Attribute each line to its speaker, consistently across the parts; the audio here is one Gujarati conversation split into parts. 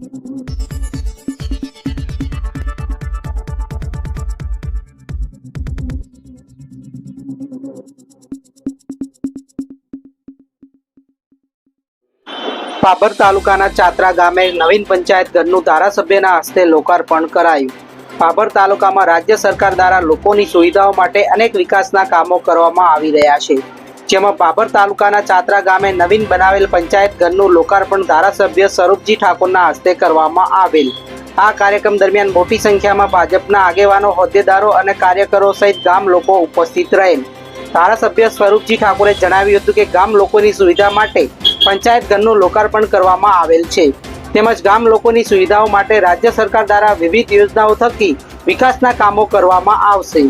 Speaker 1: પાભર તાલુકાના ચાત્રા ગામે નવીન પંચાયત ઘરનું ધારાસભ્યના હસ્તે લોકાર્પણ કરાયું. પાપર તાલુકામાં રાજ્ય સરકાર દ્વારા લોકોની સુવિધાઓ માટે અનેક વિકાસના કામો કરવામાં આવી રહ્યા છે. જેમાં બાબર તાલુકાના ચાત્રા ગામે નવીન બનાવેલ પંચાયત ઘરનું લોકાર્પણ ધારાસભ્ય સ્વરૂપજી ઠાકોરના હસ્તે કરવામાં આવેલ. આ કાર્યક્રમ દરમિયાન મોટી સંખ્યામાં ભાજપના આગેવાનો, હોદ્દેદારો અને કાર્યકરો સહિત ગામ લોકો ઉપસ્થિત રહેલ ધારાસભ્ય સ્વરૂપજી ઠાકોરે જણાવ્યું હતું કે ગામ લોકોની સુવિધા માટે પંચાયત ઘરનું લોકાર્પણ કરવામાં આવેલ છે. તેમજ ગામ લોકોની સુવિધાઓ માટે રાજ્ય સરકાર દ્વારા વિવિધ યોજનાઓ થકી વિકાસના કામો કરવામાં આવશે.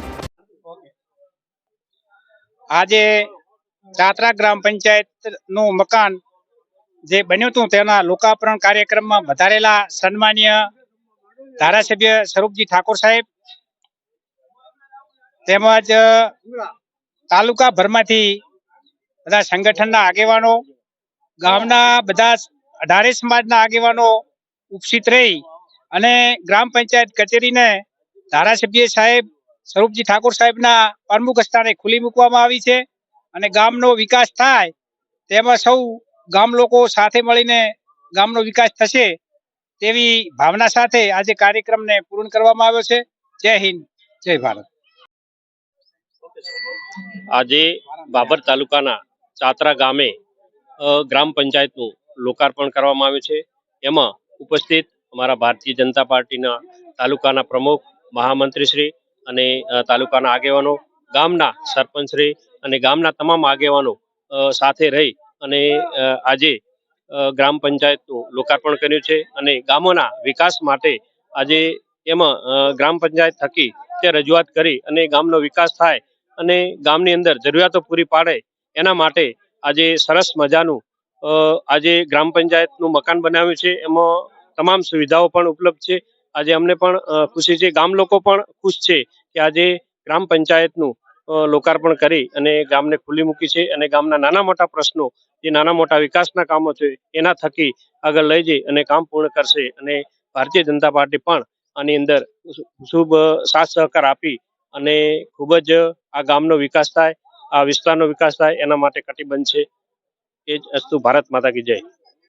Speaker 2: આજે ચાત્રા ગ્રામ પંચાયતનું મકાન જે બન્યું હતું, તેના લોકાર્પણ કાર્યક્રમમાં વધારેલા સન્માનીય ધારાસભ્ય સ્વરૂપજી ઠાકોર સાહેબ તેમજ તાલુકા ભરમાંથી બધા સંગઠનના આગેવાનો, ગામના બધા અઢારે સમાજના આગેવાનો ઉપસ્થિત રહી અને ગ્રામ પંચાયત કચેરીને ધારાસભ્ય સાહેબ સ્વરૂપજી ઠાકોર સાહેબના પ્રમુખ સ્થાને ખુલ્લી મૂકવામાં આવી છે. અને ગામનો વિકાસ થાય, તેમાં સૌ ગામ લોકો સાથે મળીને ગામનો વિકાસ થશે તેવી ભાવના સાથે આજે કાર્યક્રમને પૂર્ણ કરવામાં આવ્યો છે. જય હિન્દ, જય ભારત.
Speaker 3: આજે બાબર તાલુકાના ચાતરા ગામે ગ્રામ પંચાયતનું લોકાર્પણ કરવામાં આવ્યું છે. એમાં ઉપસ્થિત અમારા ભારતીય જનતા પાર્ટીના તાલુકાના પ્રમુખ, મહામંત્રીશ્રી અને તાલુકાના આગેવાનો ગામના સરપંચશ્રી અને ગામના તમામ આગેવાનો સાથે રહી અને આજે ગ્રામ પંચાયતનું લોકાર્પણ કર્યું છે અને ગામોના વિકાસ માટે આજે એમાં ગ્રામ પંચાયત થકી તે રજૂઆત કરી અને ગામનો વિકાસ થાય અને ગામની અંદર જરૂરિયાતો પૂરી પાડે એના માટે આજે સરસ મજાનું આજે ગ્રામ પંચાયતનું મકાન બનાવ્યું છે. એમાં તમામ સુવિધાઓ પણ ઉપલબ્ધ છે. આજે અમને પણ ખુશી છે. ગામ લોકો પણ ખુશ છે કે આજે ગ્રામ પંચાયતનું લોકાર્પણ કરી અને ગામને ખુલ્લી મૂકી છે અને ગામના નાના મોટા પ્રશ્નો, જે નાના મોટા વિકાસના કામો છે, એના થકી આગળ લઈ જઈ અને કામ પૂર્ણ કરશે અને ભારતીય જનતા પાર્ટી પણ આની અંદર શુભ, સાથ સહકાર આપી અને ખૂબ જ આ ગામનો વિકાસ થાય, આ વિસ્તારનો વિકાસ થાય, એના માટે કટિબદ્ધ છે. એ જ અસ્તુ ભારત માતા કી જય.